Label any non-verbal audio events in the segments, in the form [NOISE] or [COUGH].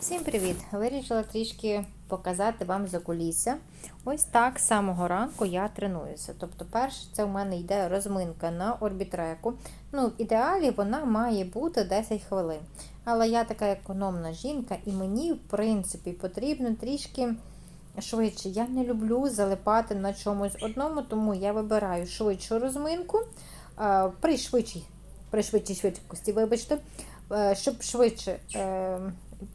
Всім привіт! Вирішила трішки показати вам закулісся. Ось так з самого ранку я тренуюся. Тобто, перше, це у мене йде розминка на орбітреку. Ну, в ідеалі вона має бути 10 хвилин. Але я така економна жінка, і мені, в принципі, потрібно трішки швидше. Я не люблю залипати на чомусь одному, тому я вибираю швидшу розминку а, при швидшій, при швидшій швидкості, вибачте, е, щоб швидше.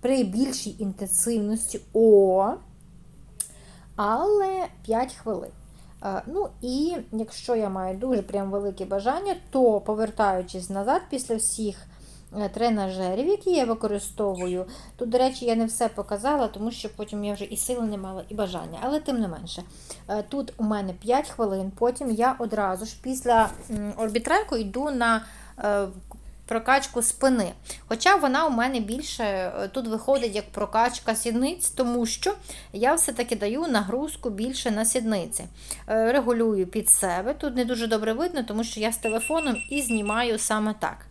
При більшій інтенсивності О, але 5 хвилин. Е, Ну і якщо я маю дуже прям велике бажання, то повертаючись назад після всіх е, тренажерів, які я використовую, тут, до речі, я не все показала, тому що потім я вже і сили не мала, і бажання, але тим не менше. Е, Тут у мене 5 хвилин, потім я одразу ж після орбітреку йду на прокачку спини. Хоча вона у мене більше е, тут виходить як прокачка сідниць, тому що я все-таки даю нагрузку більше на сідниці. Е, Регулюю під себе. Тут не дуже добре видно, тому що я з телефоном і знімаю саме так.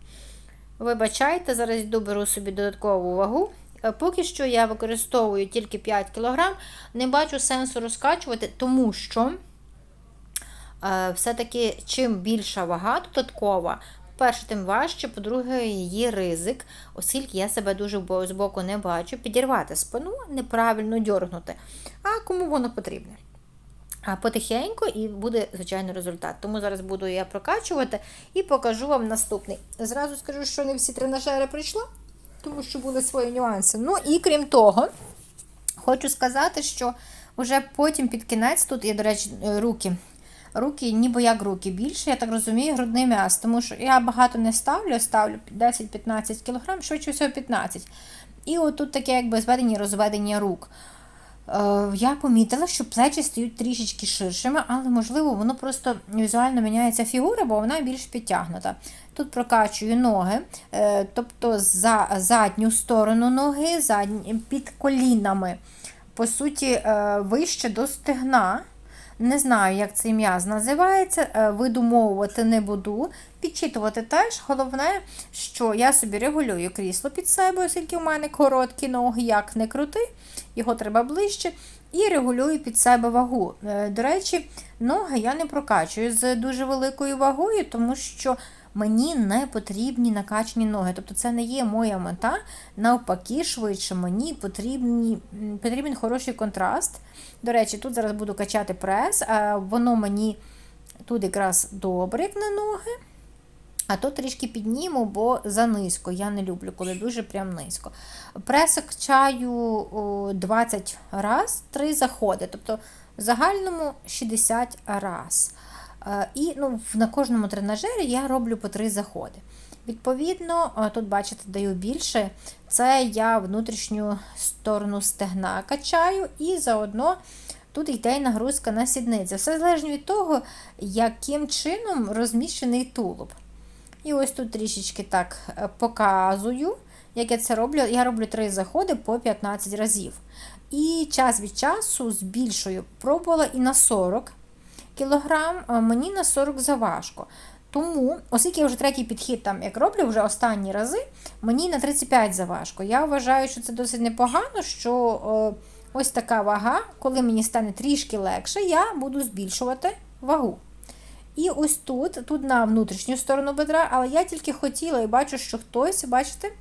Вибачайте, зараз йду беру собі додаткову вагу. Е, Поки що я використовую тільки 5 кг, не бачу сенсу розкачувати, тому що все-таки чим більша вага додаткова, Перше, тим важче, по-друге, її ризик, оскільки я себе дуже з боку не бачу, підірвати спину, неправильно дьоргнути. А кому воно потрібне? А потихеньку і буде, звичайно, результат. Тому зараз буду я прокачувати і покажу вам наступний. Зразу скажу, що не всі тренажери прийшли, тому що були свої нюанси. Ну і крім того, хочу сказати, що вже потім під кінець, тут є, до речі, руки руки, ніби як руки більше, я так розумію, грудний м'яз. Тому що я багато не ставлю, ставлю 10-15 кг, швидше всього 15 І отут таке якби зведення розведення рук. Е, я помітила, що плечі стають трішечки ширшими, але, можливо, воно просто візуально міняється фігура, бо вона більш підтягнута. Тут прокачую ноги, е, тобто за задню сторону ноги, задні, під колінами, по суті, е, вище до стегна. Не знаю, як цей м'яз називається, е, видумовувати не буду. Підчитувати теж. Головне, що я собі регулюю крісло під себе, оскільки у мене короткі ноги, як не крути, його треба ближче. І регулюю під себе вагу. Е, До речі, ноги я не прокачую з дуже великою вагою, тому що мені не потрібні накачані ноги. Тобто це не є моя мета. Навпаки, швидше мені потрібні, потрібен хороший контраст. До речі, тут зараз буду качати прес, а воно мені тут якраз добре, як на ноги. А тут трішки підніму, бо занизько. Я не люблю, коли дуже прям низько. Прес качаю 20 раз, 3 заходи. Тобто в загальному 60 раз. І ну, на кожному тренажері я роблю по 3 заходи. Відповідно, тут, бачите, даю більше. Це я внутрішню сторону стегна качаю, і заодно тут йде нагрузка на сідниці. Все залежно від того, яким чином розміщений тулуб. І ось тут трішечки так е, показую, як я це роблю. Я роблю 3 заходи по 15 разів. І час від часу збільшую. Пробувала і на 40 кг, мені на 40 заважко. Тому, оскільки я вже третій підхід там, як роблю вже останні рази, мені на 35 заважко. Я вважаю, що це досить непогано, що о, ось така вага, коли мені стане трішки легше, я буду збільшувати вагу. І ось тут, тут на внутрішню сторону бедра, але я тільки хотіла і бачу, що хтось, бачите,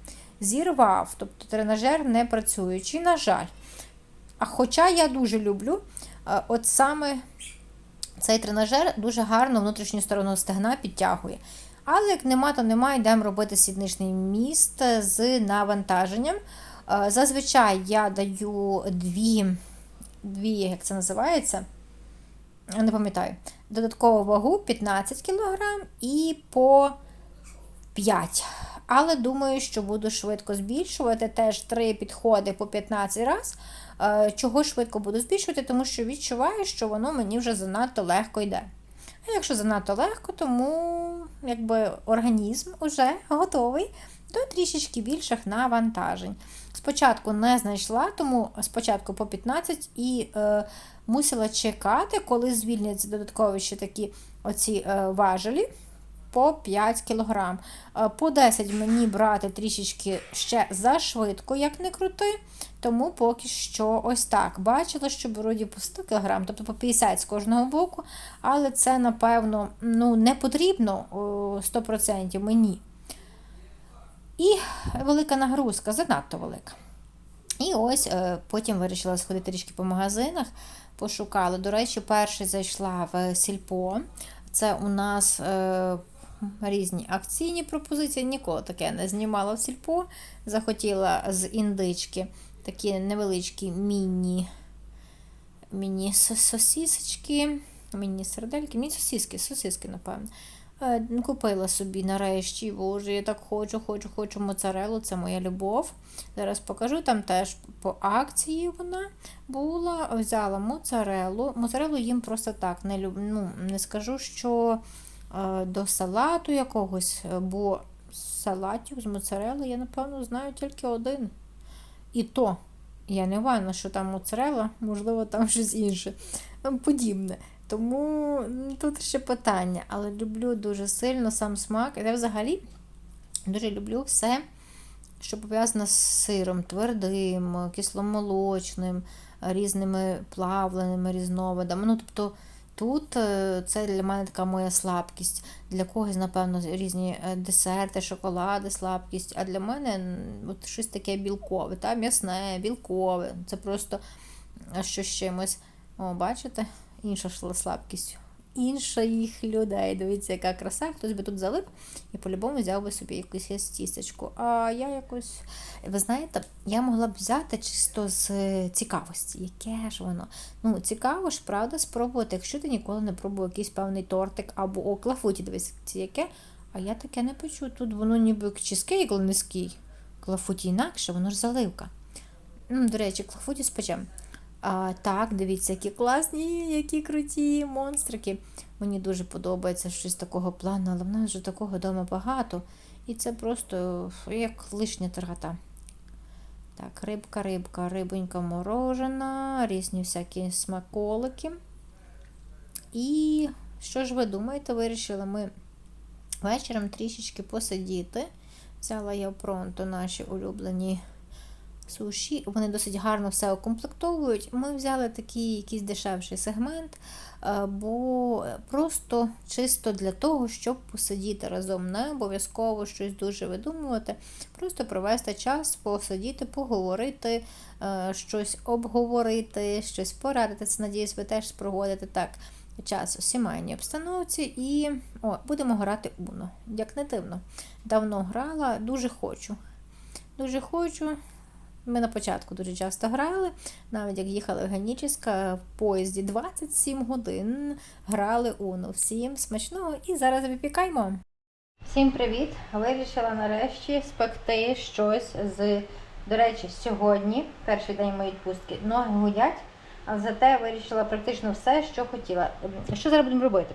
зірвав. Тобто тренажер не працюючий, на жаль. А хоча я дуже люблю, от саме цей тренажер дуже гарно внутрішню сторону стегна підтягує. Але як нема, то нема, йдемо робити сідничний міст з навантаженням. Зазвичай я даю дві, дві як це називається, не пам'ятаю, додаткову вагу 15 кг і по 5 але думаю, що буду швидко збільшувати. Теж три підходи по 15 разів. Чого швидко буду збільшувати, тому що відчуваю, що воно мені вже занадто легко йде. А якщо занадто легко, тому якби організм вже готовий до трішечки більших навантажень. Спочатку не знайшла, тому спочатку по 15 і е, мусила чекати, коли звільняться додаткові ще такі оці е, важелі по 5 кг. Е, По 10 мені брати трішечки ще зашвидко, як не крути. Тому поки що ось так. Бачила, що вроді по 100 кг, тобто по 50 з кожного боку, але це, напевно, ну, не потрібно 100% мені. І велика нагрузка, занадто велика. І ось е, потім вирішила сходити трішки по магазинах, пошукала. До речі, перший зайшла в Сільпо. Це у нас е, різні акційні пропозиції. Ніколи таке не знімала в Сільпо. Захотіла з індички такі невеличкі міні, міні сосісочки, міні сердельки, міні сосиски, сосиски, напевно. Е, Купила собі нарешті, боже, я так хочу, хочу, хочу моцарелу, це моя любов. Зараз покажу, там теж по акції вона була. Взяла моцарелу. Моцарелу їм просто так не люб... ну, не скажу, що до салату якогось, е, бо салатів з моцарели я, напевно, знаю тільки один. І то я не впевнена, що там моцарела, можливо, там щось інше подібне. Тому тут ще питання, але люблю дуже сильно сам смак. Я взагалі дуже люблю все, що пов'язано з сиром, твердим, кисломолочним, різними плавленими різновидами. Ну, тобто тут е, це для мене така моя слабкість. Для когось, напевно, різні е, десерти, шоколади, слабкість. А для мене от щось таке білкове, та? м'ясне, білкове. Це просто що щось з чимось. О, бачите? інша ж слабкість. Інша їх людей. Дивіться, яка краса. Хтось би тут залип і по-любому взяв би собі якусь тістечку. А я якось, ви знаєте, я могла б взяти чисто з цікавості. Яке ж воно? Ну, цікаво ж, правда, спробувати, якщо ти ніколи не пробував якийсь певний тортик або о, клафуті, дивись, яке. А я таке не печу. Тут воно ніби чизкейк низький. Клафуті інакше, воно ж заливка. До речі, клафуті спечемо. Так, дивіться, які класні, які круті монстрики. Мені дуже подобається щось такого плану, але в нас вже такого вдома багато. І це просто як лишня торгата. Так, рибка, рибка, рибонька морожена, різні всякі смаколики. І що ж ви думаєте, вирішили ми вечором трішечки посидіти. Взяла я в пронто наші улюблені суші, вони досить гарно все укомплектовують. Ми взяли такий якийсь дешевший сегмент, е, бо просто чисто для того, щоб посидіти разом, не обов'язково щось дуже видумувати, просто провести час, посидіти, поговорити, е, щось обговорити, щось порадитися. Надіюсь, ви теж проводите так. Час у сімейній обстановці і о, будемо грати Уно. Як не дивно. Давно грала, дуже хочу. Дуже хочу. Ми на початку дуже часто грали, навіть як їхали в в поїзді 27 годин грали Уну. Всім смачного і зараз випікаємо. Всім привіт! Вирішила нарешті спекти щось з, до речі, сьогодні, перший день моєї відпустки, ноги гудять, а зате вирішила практично все, що хотіла. Що зараз будемо робити?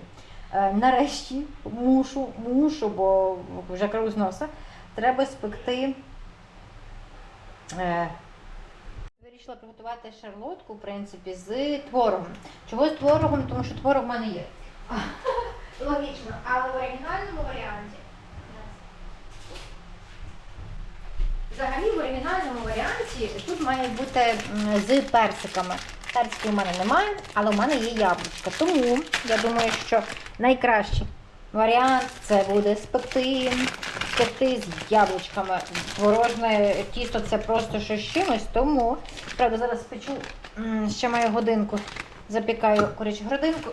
Е, Нарешті мушу, мушу, бо вже кров носа, треба спекти. Е, Вирішила приготувати шарлотку, в принципі, з творогом. Чого з творогом? Тому що творог в мене є. [LAUGHS] Логічно, але в оригінальному варіанті. Взагалі, в оригінальному варіанті тут має бути з персиками. Персиків у мене немає, але в мене є яблучко. Тому я думаю, що найкращий варіант це буде спекти, спекти з яблучками. Творожне тісто це просто щось чимось, тому правда зараз спечу ще маю годинку, запікаю курячу грудинку.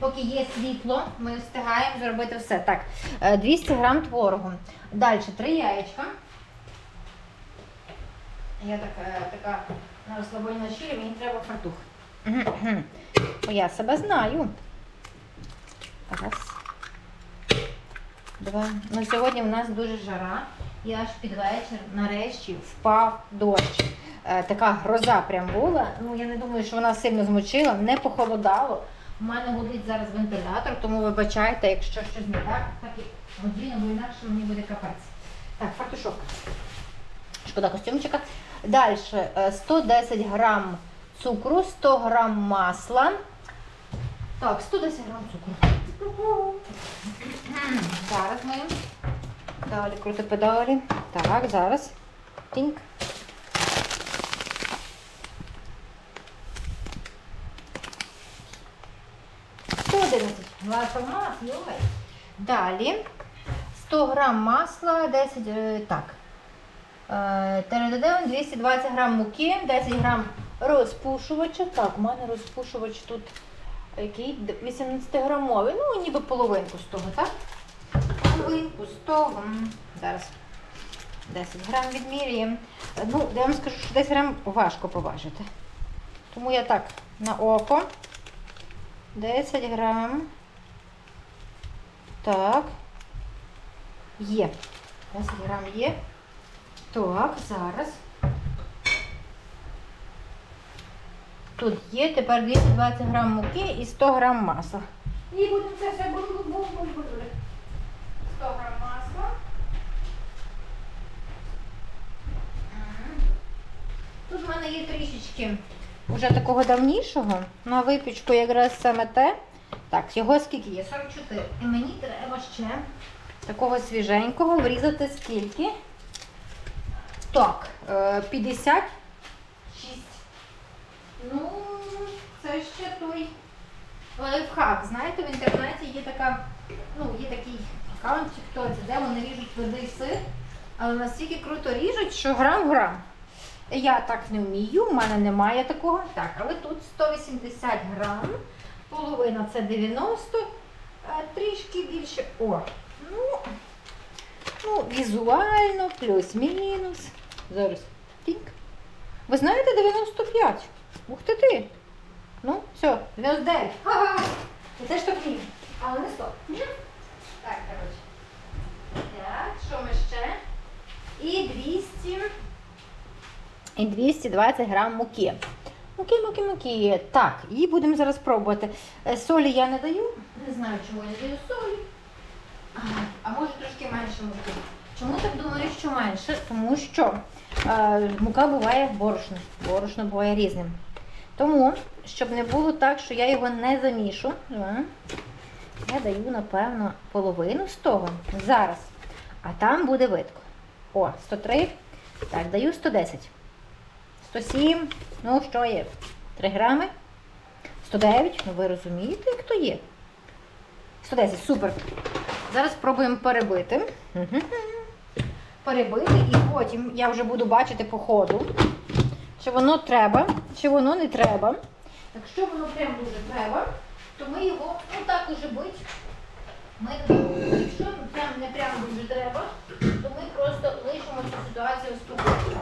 Поки є світло, ми встигаємо зробити все. Так, е, 200 грам творогу. Далі 3 яєчка. Я так, е, така на розслабоні на шиї, мені треба фартух. Я себе знаю. Раз. Два. Ну, сьогодні в нас дуже жара. І аж під вечір нарешті впав дощ. Е, така гроза прям була. Ну, я не думаю, що вона сильно змочила, не похолодало. У мене гудить зараз вентилятор, тому вибачайте, якщо щось не так, так і годину, бо інакше мені буде капець. Так, фартушок. Шкода костюмчика. Далі 110 грам цукру, 100 грам масла. Так, 110 грам цукру. Зараз ми. Далі круто педалі. Так, зараз. Мас, йой. Далі. 100 грам масла, 10, е, так. Е, 220 грам муки, 10 грам розпушувача. Так, у мене розпушувач тут який 18 грамовий, ну ніби половинку з того, так? Половинку з того. Зараз 10 грам відмірюємо. Е, Ну, я вам скажу, що 10 грам важко поважити. Тому я так на око. 10 грам. Так. Є. 10 грам є. Так, зараз. Тут є тепер 220 грам муки і 100 грам масла. І будемо це все бу- бу- бу- бу- бу- 100 грам масла. Тут в мене є трішечки вже такого давнішого. На випічку якраз саме те. Так, його скільки є? 44. І мені треба ще такого свіженького врізати скільки? Так, е, 56. Ну, це ще той лайфхак. Знаєте, в інтернеті є така, ну, є такий аккаунт, хто це, де вони ріжуть твердий сир, але настільки круто ріжуть, що грам в грам. Я так не вмію, в мене немає такого. Так, але тут 180 грам, половина це 90, трішки більше. О, ну, ну візуально, плюс-мінус. Зараз. Тінк. Ви знаєте 95? Ух ти ти. Ну, все, 99. Ха-ха. І Це ж так. Але не 100. Так, коротше. Так, що ми ще? І 200. І 220 грам муки. Муки, муки, муки. Так, і будемо зараз пробувати. Е, Солі я не даю. Не знаю, чому я даю солі. А, А може трошки менше муки. Чому так думаю, що менше? Тому що е, мука буває борошно. Борошно буває різним. Тому, щоб не було так, що я його не замішу, я даю, напевно, половину з того зараз. А там буде видко. О, 103. Так, даю 110. 107. Ну, що є? 3 грами. 109. Ну, ви розумієте, як то є? 110, супер. Зараз спробуємо перебити. Перебити і потім я вже буду бачити по ходу, чи воно треба, чи воно не треба. Якщо воно прям дуже треба, то ми його, ну так уже бить. Ми, якщо прям не прям дуже треба, то ми просто лишимо цю ситуацію спокійно.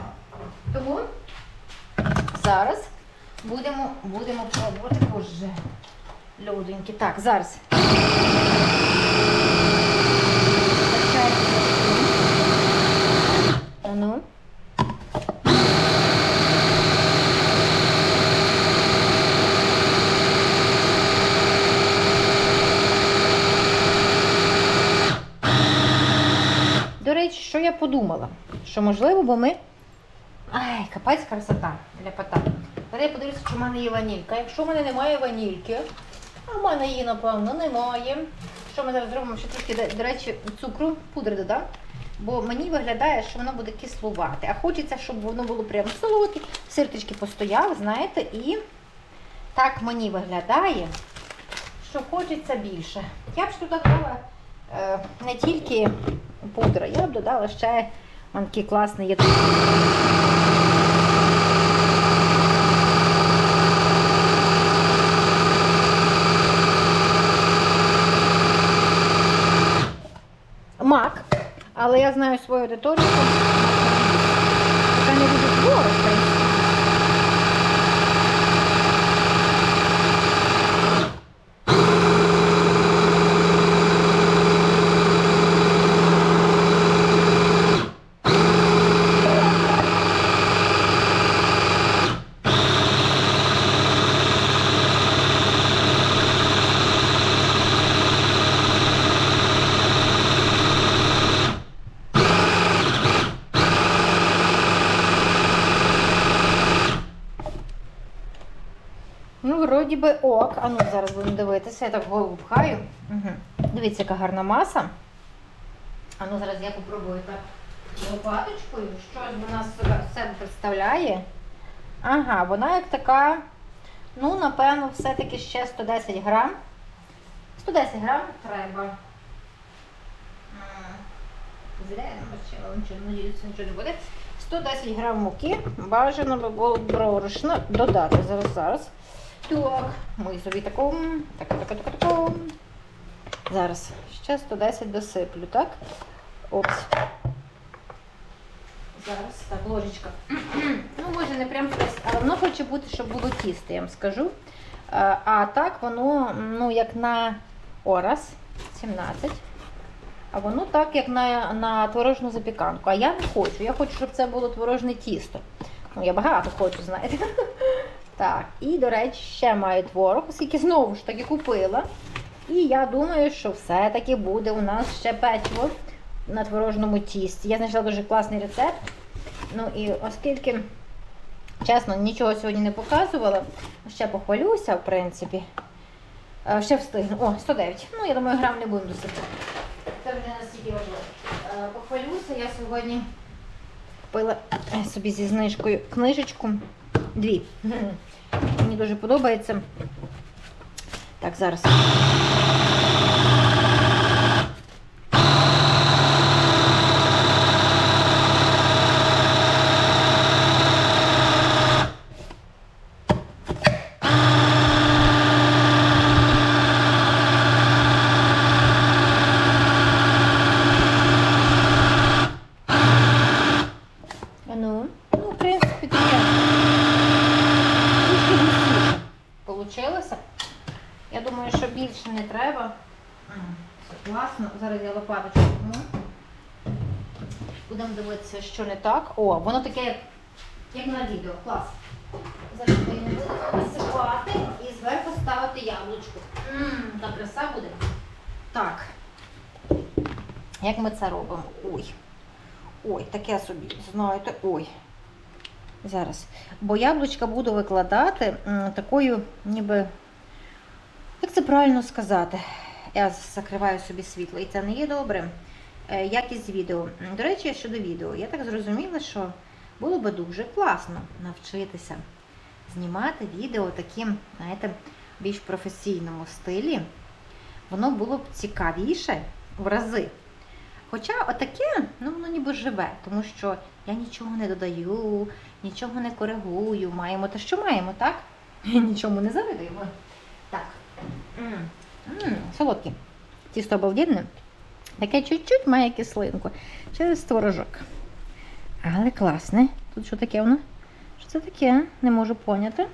Тому зараз будемо, будемо пробувати. Боже, люденькі. Так, зараз. А ну. До речі, що я подумала? Що можливо, бо ми. Ай, капець красота ляпота. Зараз я подивлюся, чи в мене є ванілька. Якщо в мене немає ванільки, а в мене її, напевно, немає. Що ми зараз зробимо? Ще трошки, до- речі, цукру, пудри додам. Бо мені виглядає, що воно буде кислувати. А хочеться, щоб воно було прямо солодке. Сир трішки постояв, знаєте, і так мені виглядає, що хочеться більше. Я б туди додала е, не тільки пудра, я б додала ще такий класний є. Мак, але я знаю свою аудиторію. мак не буде творог, би ок. А ну зараз будемо дивитися, я так голову пхаю. Угу. Дивіться, яка гарна маса. А ну зараз я попробую так лопаточкою. Щось вона себе представляє. Ага, вона як така, ну, напевно, все-таки ще 110 грам. 110 грам треба. Зря я намочила, нічого, надіюся, нічого не буде. 110 грам муки. Бажано би було борошна додати. Зараз, зараз. Так, ми собі таку. Так, так, так, так. Зараз. Ще 110 досиплю, так? Опс. Зараз, так, ложечка. ну, може, не прям прес, але воно хоче бути, щоб було тісто, я вам скажу. Е, А так воно, ну, як на ораз 17. А воно так, як на, на творожну запіканку. А я не хочу. Я хочу, щоб це було творожне тісто. Ну, я багато хочу, знаєте. Так, і, до речі, ще маю творог, оскільки знову ж таки купила. І я думаю, що все-таки буде у нас ще печиво на творожному тісті. Я знайшла дуже класний рецепт. Ну і оскільки, чесно, нічого сьогодні не показувала, ще похвалюся, в принципі. Е, Ще встигну. О, 109. Ну, я думаю, грам не будемо досипати. Це вже настільки важливо. Е, Похвалюся, я сьогодні купила е, собі зі знижкою книжечку. Дві. Мені дуже подобається. Так, зараз. А Ну, ну, в принципі, таке. Трішки густіше Получилося. Я думаю, що більше не треба. М, Все класно. Зараз я лопаточку візьму. Дивитися, що не так. О, воно таке, як, на відео. Клас. Зараз будемо висипати і зверху ставити яблучко. Ммм, та краса буде. Так. Як ми це робимо? Ой. Ой, таке собі, знаєте, ой. Зараз. Бо яблучка буду викладати такою, ніби. Як це правильно сказати? Я закриваю собі світло, і це не є добре. Е, Якість відео. До речі, щодо відео, я так зрозуміла, що було би дуже класно навчитися знімати відео таким, знаєте, більш професійному стилі. Воно було б цікавіше в рази. Хоча отаке, ну воно ніби живе, тому що я нічого не додаю, нічого не коригую. Маємо те, що маємо, так? [LAUGHS] Нічому не завидуємо. Так. М, Солодке. Тісто обалденне. Таке чуть-чуть має кислинку через творожок. Але класне. Тут що таке воно? Що це таке? Не можу поняти.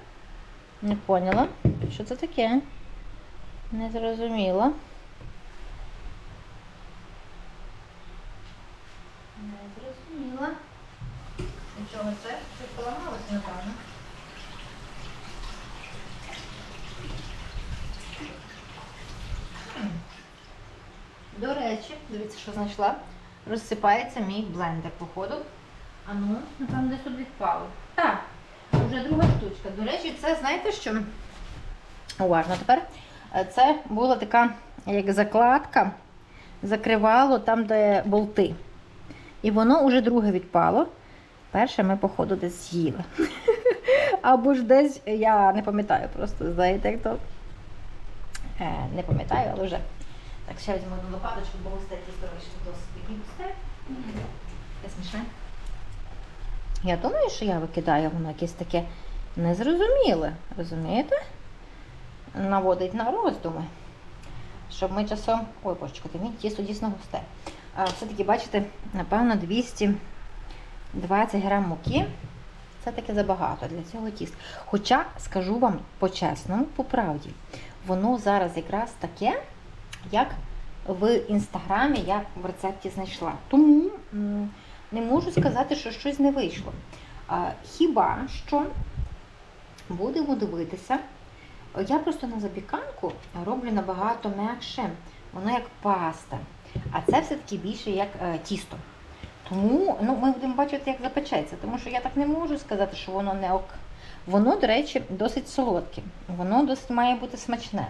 Не поняла. Що це таке? Не зрозуміла. Не зрозуміла. Нічого це, це поламалось, напевно. До речі, дивіться, що знайшла. Розсипається мій блендер, походу. А ну, напевно, десь тут відпало. Так, вже друга штучка. До речі, це знаєте що? Уважно тепер. Це була така як закладка, закривало там, де болти. І воно вже друге відпало. Перше ми, походу, десь з'їли. [LAUGHS] Або ж десь, я не пам'ятаю просто, знаєте, як то. Е, не пам'ятаю, але вже. Так, ще візьму одну лопаточку, бо густе тісто вийшло досить такі густе. Таке смішне. Я думаю, що я викидаю воно якесь таке незрозуміле. Розумієте? Наводить на роздуми. Щоб ми часом. Ой, божечко, мій тісто дійсно густе. Все-таки, бачите, напевно, 220 грам муки. Це таки забагато для цього тіста. Хоча, скажу вам по-чесному, по правді, воно зараз якраз таке, як в інстаграмі я в рецепті знайшла. Тому не можу сказати, що щось не вийшло. Хіба що будемо дивитися. Я просто на запіканку роблю набагато м'якше, воно як паста. А це все-таки більше як е, тісто. Тому ну, ми будемо бачити, як запечеться. Тому що я так не можу сказати, що воно не ок. Воно, до речі, досить солодке. Воно досить має бути смачне.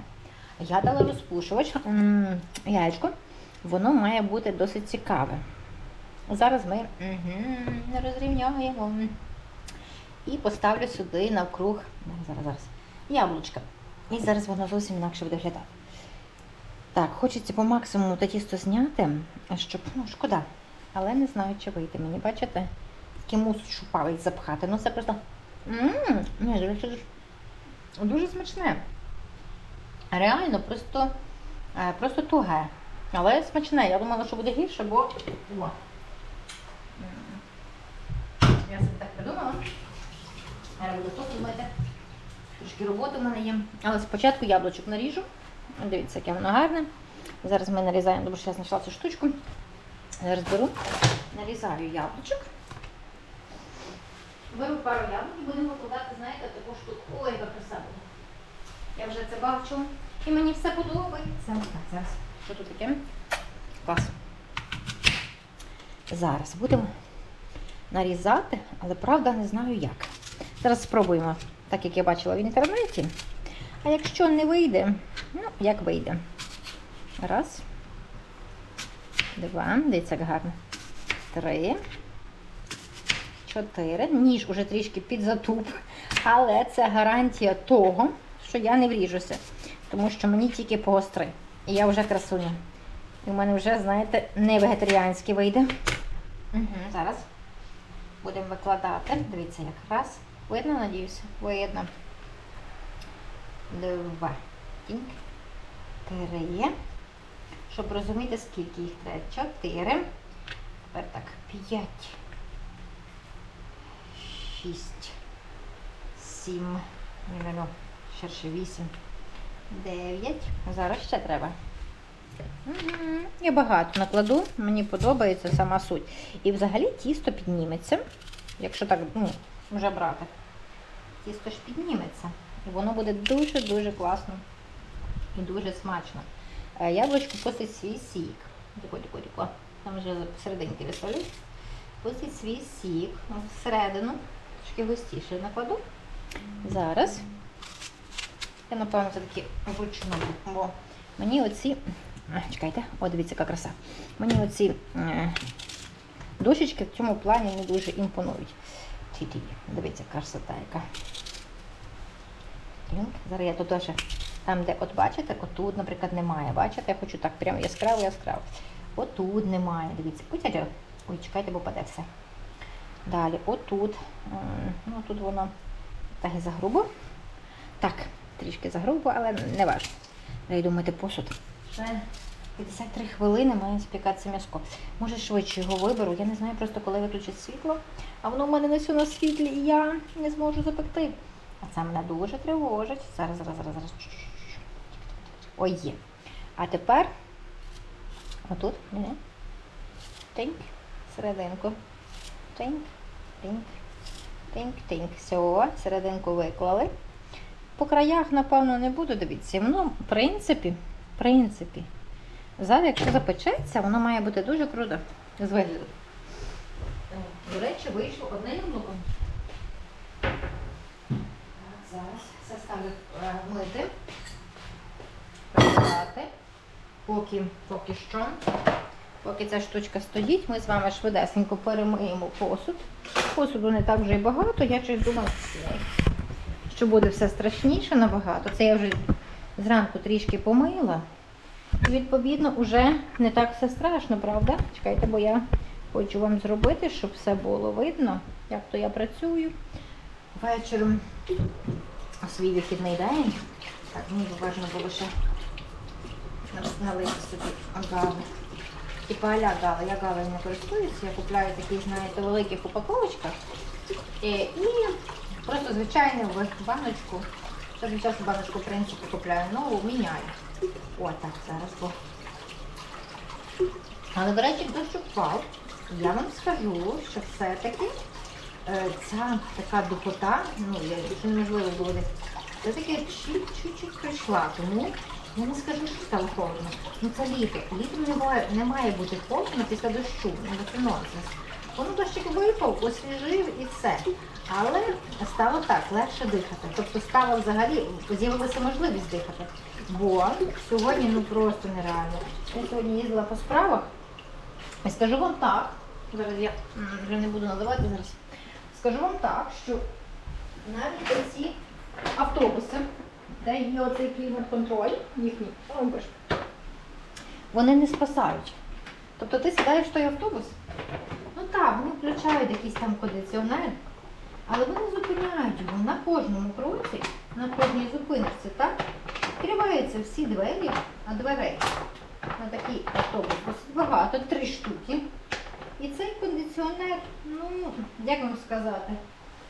Я дала розпушувач, яєчко, воно має бути досить цікаве. Зараз ми мгм, розрівняємо. І поставлю сюди навкруг. Зараз, зараз, зараз. Яблучка. І зараз воно зовсім інакше буде виглядати. Так, хочеться по максимуму те тісто зняти, щоб, ну, шкода. Але не знаю, чи вийде мені, бачите? Мус шупавий запхати. Ну це просто. Дуже- дуже смачне. Реально, просто, е, просто туге. Але смачне. Я думала, що буде гірше, бо. Я собі так придумала. Мити. Трошки роботи в мене є. Але спочатку яблучок наріжу. Дивіться, яке воно гарне. Зараз ми нарізаємо, добре, що я знайшла цю штучку. Зараз беру, нарізаю яблучок. Беру пару яблук і будемо викладати, знаєте, таку штуку. Ой, яка краса буде. Я вже це бачу. І мені все подобається. Так, зараз. Що тут таке? Клас. Зараз будемо нарізати, але правда не знаю як. Зараз спробуємо, так як я бачила в інтернеті. А якщо не вийде, ну, як вийде. Раз. Два. Дивіться, як гарно. Три. Чотири. Ніж уже трішки підзатуп. Але це гарантія того, що я не вріжуся. Тому що мені тільки погостри. І я вже красуня. І в мене вже, знаєте, не вегетаріанський вийде. Угу, зараз будемо викладати. Дивіться, як раз. Видно, надіюся? Видно. Два. Тінь. Три. Щоб розуміти, скільки їх треба. Чотири. Тепер так. П'ять. Шість. Сім. Ні, ну, ширше вісім. Дев'ять. Зараз ще треба. Мгм. Я багато накладу, мені подобається сама суть. І взагалі тісто підніметься, якщо так ну, вже брати. Тісто ж підніметься. І воно буде дуже-дуже класно і дуже смачно. Е, Яблучко пустить свій сік. Дико, дико, дико. Там вже посерединки висолюють. Пустить свій сік всередину. Трошки густіше накладу. Зараз. Я, напевно, все-таки вручну, бо мені оці. Чекайте, о, дивіться, яка краса. Мені оці е, дощечки в цьому плані не дуже імпонують. Ті-ті, Дивіться, красота яка. Зараз я тут теж, там, де от бачите, отут, наприклад, немає. Бачите, я хочу так прям яскраво, яскраво. Отут немає. Дивіться, Ой, Ой, чекайте, бо паде все. Далі, отут. Ну, тут воно так і загрубо. Так, трішки загрубо, але не важко. Йду мити посуд. Вже 53 хвилини має спікатися м'яско. Може швидше його виберу. Я не знаю просто, коли виключить світло, а воно в мене не на світлі, і я не зможу запекти. А це мене дуже тривожить. Зараз, зараз, зараз, зараз. Ой, є. А тепер отут. Тиньк, серединку. Тиньк, тиньк, тиньк, тиньк. Все, серединку виклали. По краях, напевно, не буду дивитися. Воно, в принципі, в принципі, зараз, якщо запечеться, воно має бути дуже круто з вигляду. До речі, вийшло одне яблуко. Зараз все ставлю е, мити, прибирати. Поки, поки що. Поки ця штучка стоїть, ми з вами швидесенько перемиємо посуд. Посуду не так вже й багато, я щось думала, що буде все страшніше набагато. Це я вже зранку трішки помила. І відповідно вже не так все страшно, правда? Чекайте, бо я хочу вам зробити, щоб все було видно, як то я працюю. Вечором свій вихідний день. Так, мені важливо було ще налити собі агави. Типа аля гала. Я галою не користуюся, я купляю такі, знаєте, великих упаковочках. І, і просто звичайно баночку. Від часу баночку, в принципі, купляю нову, міняю. О, так, зараз. Бо. Але, до речі, дощ впав. Я вам скажу, що все-таки е, ця така духота, ну, я, це неможливо було десь, все-таки чуть-чуть прийшла. Тому я не скажу, що стало холодно. Ну це літо. Літом не має, не має бути холодно після дощу. Ну це нонсенс. Воно дощик випав, освіжив і все. Але стало так, легше дихати. Тобто стало взагалі, з'явилася можливість дихати. Бо сьогодні ну просто нереально. Я сьогодні їздила по справах. І скажу вам так, зараз я вже не буду наливати зараз. Скажу вам так, що навіть оці автобуси, де є оцей клімат-контроль, їхній, вони не спасають. Тобто ти сідаєш в той автобус, ну так, вони включають якийсь там кондиціонер, але вони зупиняють його на кожному кроці, на кожній зупинці, так? Відкриваються всі двері, а дверей на такий автобус багато, три штуки. І цей кондиціонер, ну, як вам сказати,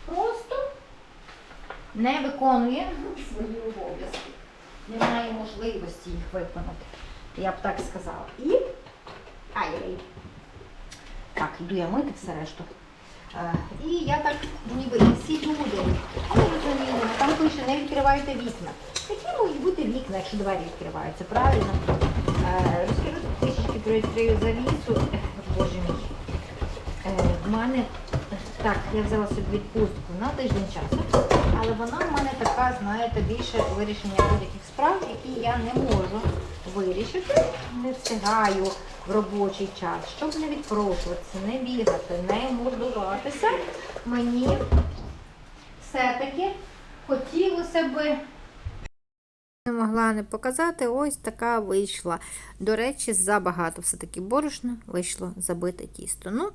просто не виконує свої обов'язки. Немає можливості їх виконати. Я б так сказала. І. Ай-яй. Так, йду я мити все решту. І я так ніби всі люди. Але розуміємо, там пише, не відкривайте вікна. Які можуть бути вікна, якщо двері відкриваються, правильно? Розкажу трішечки про відкрию завісу. Боже мій. Е, В мене так, я взяла собі відпустку на тиждень часу, але вона в мене така, знаєте, більше вирішення будь-яких справ, які я не можу вирішити, не встигаю в робочий час, щоб не відпрошуватися, не бігати, не мордуватися. Мені все-таки хотілося би не могла не показати, ось така вийшла. До речі, забагато все-таки борошна вийшло забите тісто. Ну,